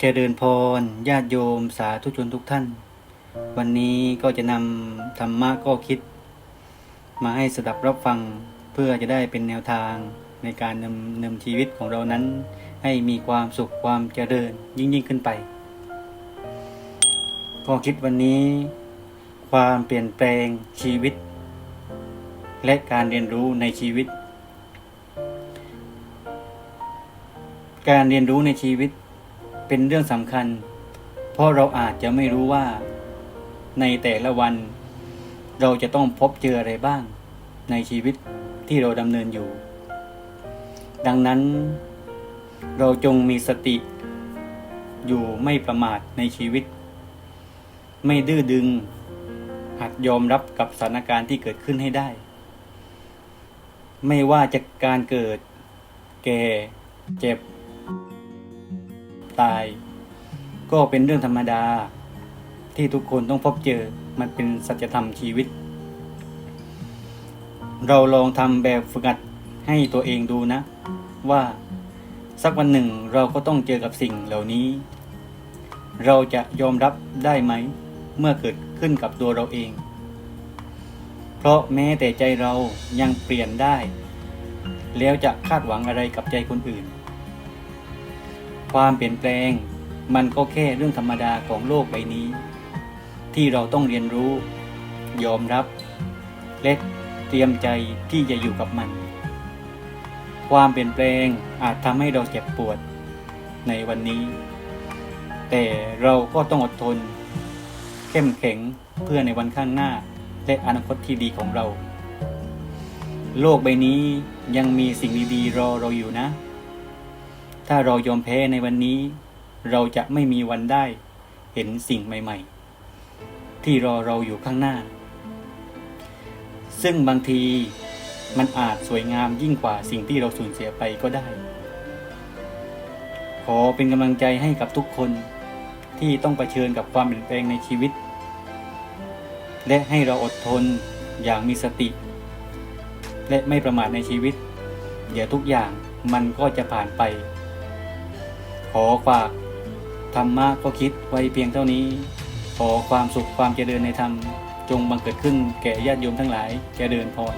เจริญพรญาติโยมสาธุชนทุกท่าน วันนี้ก็จะนำธรรมะก็คิด มาให้สดับรับฟังเพื่อจะได้เป็นแนวทางในการดำนินชีวิตของเรานั้น ให้มีความสุขความเจริญยิ่งยิ่งขึ้นไป ก็คิดวันนี้ ความเปลี่ยนแปลงชีวิต และการเรียนรู้ในชีวิต การเรียนรู้ในชีวิต เป็นเรื่องสำคัญ เพราะเราอาจจะไม่รู้ว่า ในแต่ละวัน เราจะต้องพบเจออะไรบ้าง ในชีวิตที่เราดำเนินอยู่ ดังนั้น เราจงมีสติ อยู่ไม่ประมาทในชีวิต ไม่ดื้อดึง หัดยอมรับกับสถานการณ์ที่เกิดขึ้นให้ได้ ไม่ว่าจะการเกิด แก่ เจ็บ ตาย ก็เป็นเรื่องธรรมดา ที่ทุกคนต้องพบเจอมันเป็นสัจธรรมชีวิต เราลองทำแบบฝึกหัดให้ตัวเองดูนะ ว่าสักวันหนึ่งเราก็ต้องเจอกับสิ่งเหล่านี้ เราจะยอมรับได้ไหม เมื่อเกิดขึ้นกับตัวเราเอง เพราะแม้แต่ใจเรายังเปลี่ยนได้ แล้วจะคาดหวังอะไรกับใจคนอื่น ความเปลี่ยนแปลง มันก็แค่เรื่องธรรมดาของโลกใบนี้ ที่เราต้องเรียนรู้ ยอมรับ และเตรียมใจที่จะอยู่กับมัน ความเปลี่ยนแปลงอาจทำให้เราเจ็บปวดในวันนี้ แต่เราก็ต้องอดทน เข้มแข็งเพื่อในวันข้างหน้า และอนาคตที่ดีของเรา โลกใบนี้ยังมีสิ่งดีๆรอเราอยู่นะ ถ้าเรายอมแพ้ในวันนี้ เราจะไม่มีวันได้ เห็นสิ่งใหม่ ๆ ที่รอเราอยู่ข้างหน้า ซึ่งบางทีมันอาจสวยงามยิ่งกว่าสิ่งที่เราสูญเสียไปก็ได้ ขอเป็นกำลังใจให้กับทุกคนที่ต้องเผชิญกับความเปลี่ยนแปลงในชีวิต และให้เราอดทนอย่างมีสติ และไม่ประมาทในชีวิต เดี๋ยวทุกอย่างมันก็จะผ่านไป อฝากธรรมะก็คิดไว้เพียงเท่านี้ ขอความสุขความเจริญในธรรม จงบังเกิดขึ้นแก่ญาติโยมทั้งหลาย เจริญพร